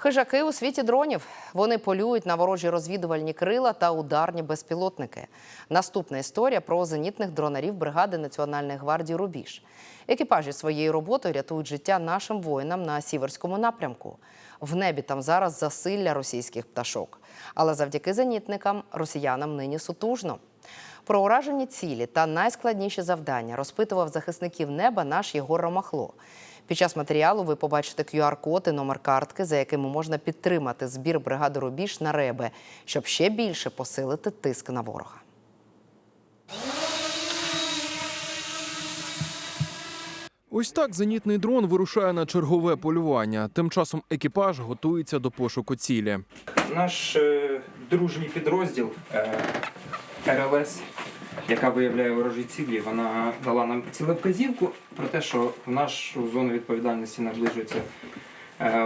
Хижаки у світі дронів. Вони полюють на ворожі розвідувальні крила та ударні безпілотники. Наступна історія про зенітних дронарів бригади Національної гвардії Рубіж. Екіпажі своєю роботою рятують життя нашим воїнам на сіверському напрямку. В небі там зараз засилля російських пташок. Але завдяки зенітникам росіянам нині сутужно. Про уражені цілі та найскладніші завдання розпитував захисників неба наш Єгор Ромахло. Під час матеріалу ви побачите QR-код і номер картки, за якими можна підтримати збір бригади Рубіж на реби, щоб ще більше посилити тиск на ворога. Ось так зенітний дрон вирушає на чергове полювання. Тим часом екіпаж готується до пошуку цілі. Наш е, дружній підрозділ е, РЛС, яка виявляє ворожі цілі, вона дала нам цілевказівку про те, що в нашу зону відповідальності наближується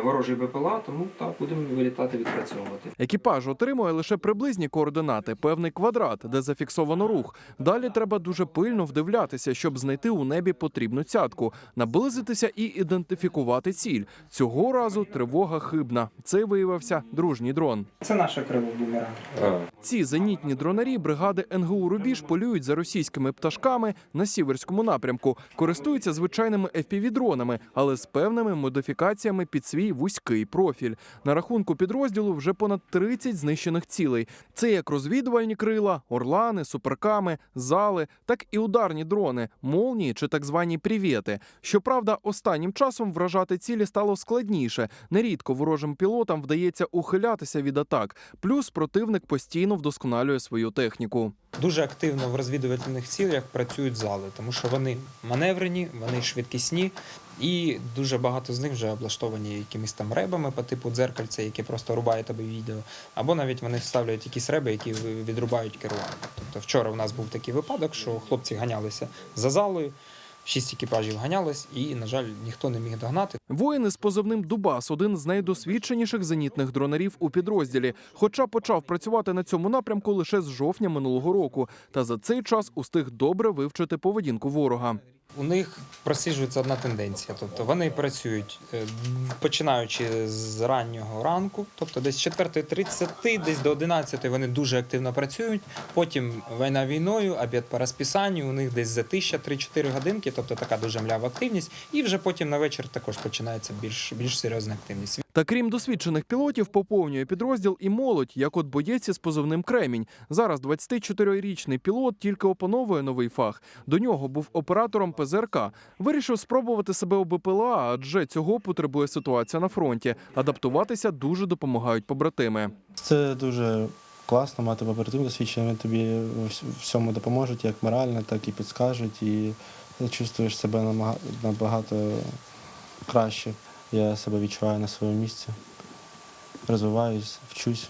ворожий БПЛА, тому так будемо вилітати відпрацьовувати. Екіпаж отримує лише приблизні координати, певний квадрат, де зафіксовано рух. Далі треба дуже пильно вдивлятися, щоб знайти у небі потрібну цятку, наблизитися і ідентифікувати ціль. Цього разу тривога хибна. Це виявився дружній дрон. Це наше крило бумеранг. Ці зенітні дронарі бригади НГУ Рубіж полюють за російськими пташками на сіверському напрямку, користуються звичайними FPV-дронами, але з певними модифікаціями під свій вузький профіль. На рахунку підрозділу вже понад 30 знищених цілей. Це як розвідувальні крила, орлани, суперками, зали, так і ударні дрони, молнії чи так звані привєти. Щоправда, останнім часом вражати цілі стало складніше. Нерідко ворожим пілотам вдається ухилятися від атак. Плюс противник постійно вдосконалює свою техніку. Дуже активно в розвідувальних цілях працюють зали, тому що вони маневрені, вони швидкісні, і дуже багато з них вже облаштовані якимись там ребами по типу дзеркальця, які просто рубають тобі відео, або навіть вони вставляють якісь реби, які відрубають керування. Тобто вчора в нас був такий випадок, що хлопці ганялися за залою, шість екіпажів ганялись, і, на жаль, ніхто не міг догнати. Воїн із позивним Дубас один з найдосвідченіших зенітних дронарів у підрозділі. Хоча почав працювати на цьому напрямку лише з жовтня минулого року, та за цей час устиг добре вивчити поведінку ворога. У них просіджується одна тенденція. Тобто вони працюють е, починаючи з раннього ранку, тобто десь з 4.30, десь до 11 вони дуже активно працюють. Потім війна війною, обід по розписанню, у них десь за 1000-3-4 годинки, тобто така дуже млява активність. І вже потім на вечір також починається більш, більш серйозна активність. Та крім досвідчених пілотів, поповнює підрозділ і молодь, як от боєць із позивним Кремінь. Зараз 24-річний пілот тільки опановує новий фах. До нього був оператором ПЗРК. Вирішив спробувати себе у БПЛА, адже цього потребує ситуація на фронті. Адаптуватися дуже допомагають побратими. Це дуже класно мати побратимів досвідчення. Вони тобі всьому допоможуть, як морально, так і підскажуть. І чувствуєш себе набагато краще. Я себе відчуваю на своєму місці. Розвиваюсь, вчусь.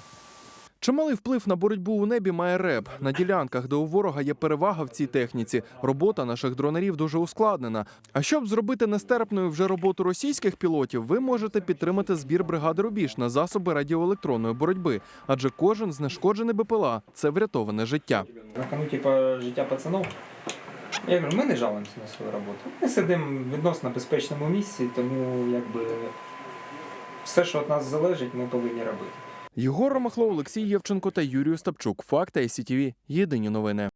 Чималий вплив на боротьбу у небі має РЕБ. На ділянках, де у ворога є перевага в цій техніці, робота наших дронарів дуже ускладнена. А щоб зробити нестерпною вже роботу російських пілотів, ви можете підтримати збір бригади Рубіж на засоби радіоелектронної боротьби, адже кожен знешкоджений БПЛА це врятоване життя. На кону типу, життя пацанов. Я говорю, ми не жалуємося на свою роботу. Ми сидимо в відносно безпечному місці, тому якби все, що від нас залежить, ми повинні робити. Єгор Ромахло, Олексій Євченко та Юрій Остапчук. Факти ICTV. Єдині новини.